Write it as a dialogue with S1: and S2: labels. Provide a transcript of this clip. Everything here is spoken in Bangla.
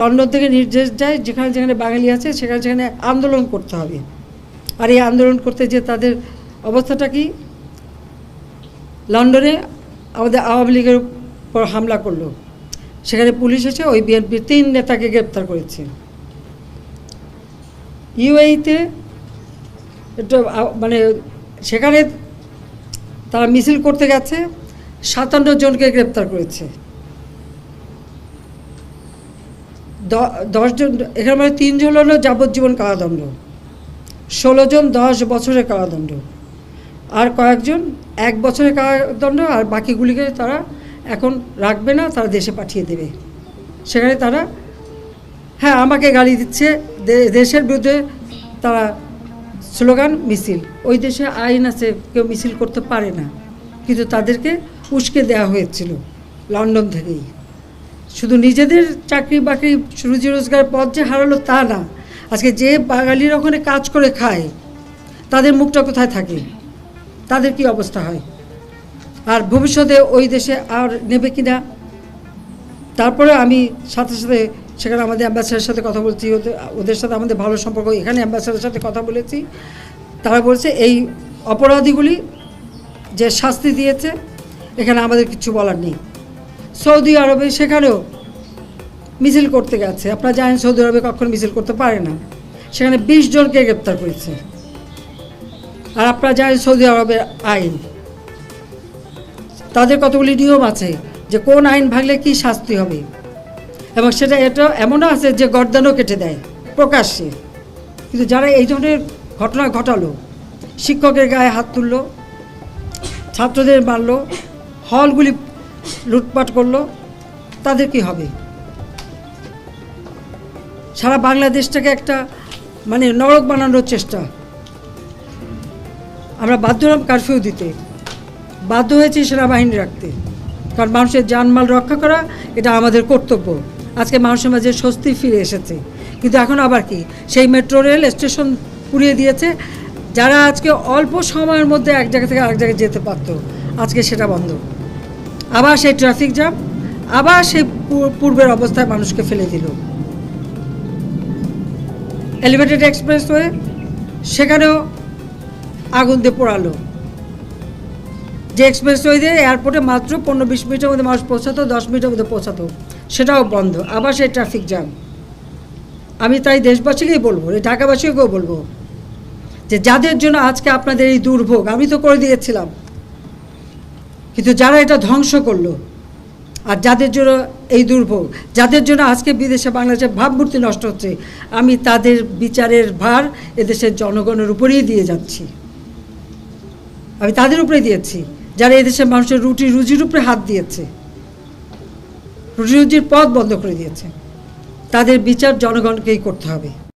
S1: লন্ডন থেকে নির্দেশ যায় যেখানে যেখানে বাঙালি আছে, সেখানে সেখানে আন্দোলন করতে হবে। আর এই আন্দোলন করতে যে তাদের অবস্থাটা কি? লন্ডনে আমাদের আওয়ামী লীগের উপর হামলা করল। সেখানে পুলিশ এসে ওই বিএনপির তিন নেতাকে গ্রেপ্তার করেছে। ইউএইতে মানে সেখানে তারা মিছিল করতে গেছে, সাতান্ন জনকে গ্রেপ্তার করেছে। দশজন, এখানে মানে তিনজন হলো যাবজ্জীবন কারাদণ্ড ষোলো জন দশ বছরের কারাদণ্ড, আর কয়েকজন এক বছরের কারাদণ্ড, আর বাকিগুলিকে তারা এখন রাখবে না, তারা দেশে পাঠিয়ে দেবে। সেখানে তারা হ্যাঁ আমাকে গালি দিচ্ছে দেশের বিরুদ্ধে তারা স্লোগান, মিছিল। ওই দেশে আইন আছে, কেউ মিছিল করতে পারে না, কিন্তু তাদেরকে উস্কে দেওয়া হয়েছিল লন্ডন থেকেই। শুধু নিজেদের চাকরি বাকরি, রুজি রোজগার পথ যে হারালো তা না। আজকে যে বাঙালিরা ওখানে কাজ করে খায়, তাদের মুখটা কোথায় থাকে? তাদের কি অবস্থা হয়? আর ভবিষ্যতে ওই দেশে আর নেবে কি না তারপরে আমি সাথে সাথে সেখানে আমাদের অ্যাম্বাসেডারের সাথে কথা বলছি, ওদের সাথে আমাদের ভালো সম্পর্ক, এখানে অ্যাম্বাসেডারের সাথে কথা বলেছি। তারা বলছে, এই অপরাধীগুলি যে শাস্তি দিয়েছে, এখানে আমাদের কিছু বলার নেই। সৌদি আরবে সেখানেও মিছিল করতে গেছে। আপনারা জানেন সৌদি আরবে কখনো মিছিল করতে পারে না। সেখানে বিশ জনকে গ্রেপ্তার করেছে। আর আপনারা জানেন সৌদি আরবের আইন। তাদের কতগুলি নিয়ম আছে যে কোন আইন ভাঙলে কি শাস্তি হবে? এবং সেটা এটা এমনও আছে যে গর্দানও কেটে দেয়, প্রকাশ্যে। কিন্তু যারা এই ধরনের ঘটনা ঘটালো, শিক্ষকের গায়ে হাত তুললো, ছাত্রদের মারলো, হলগুলি লুটপাট করল, তাদের কি হবে? সারা বাংলাদেশটাকে একটা মানে নরক বানানোর চেষ্টা। আমরা বাধ্য হলাম কারফিউ দিতে। বাধ্য হয়েছি সেনাবাহিনী রাখতে। কারণ মানুষের জানমাল রক্ষা করা, এটা আমাদের কর্তব্য। আজকে মানুষের মাঝে স্বস্তি ফিরে এসেছে। কিন্তু এখন আবার কি? সেই মেট্রো রেল স্টেশন পুড়িয়ে দিয়েছে। যারা আজকে অল্প সময়ের মধ্যে এক জায়গা থেকে আরেক জায়গায় যেতে পারতো, আজকে সেটা বন্ধ। আবার সেই ট্রাফিক জ্যাম আবার সেই পূর্বের অবস্থায় মানুষকে ফেলে দিল। এলিভেটেড এক্সপ্রেসওয়ে সেখানেও আগুন দিয়ে পোড়ালো। যে এক্সপ্রেস এক্সপ্রেসওয়ে দিয়ে এয়ারপোর্টে মাত্র পনেরো বিশ মিনিটের মধ্যে মানুষ পৌঁছাতো, দশ মিনিটের মধ্যে পৌঁছাতো, সেটাও বন্ধ। আবার সেই ট্রাফিক জ্যাম আমি তাই দেশবাসীকেই বলব, এই ঢাকাবাসীকেও বলব যে যাদের জন্য আজকে আপনাদের এই দুর্ভোগ, আমি তো করে দিয়েছিলাম। কিন্তু যারা এটা ধ্বংস করল, আর যাদের জন্য এই দুর্ভোগ, যাদের জন্য আজকে বিদেশে বাংলাদেশের ভাবমূর্তি নষ্ট হচ্ছে, আমি তাদের বিচারের ভার এদেশের জনগণের উপরেই দিয়ে যাচ্ছি। আমি তাদের উপরে দিয়েছি, যারা এদেশের মানুষের রুটি রুজির উপরে হাত দিয়েছে রুটি রুজির পথ বন্ধ করে দিয়েছে। তাদের বিচার জনগণকেই করতে হবে।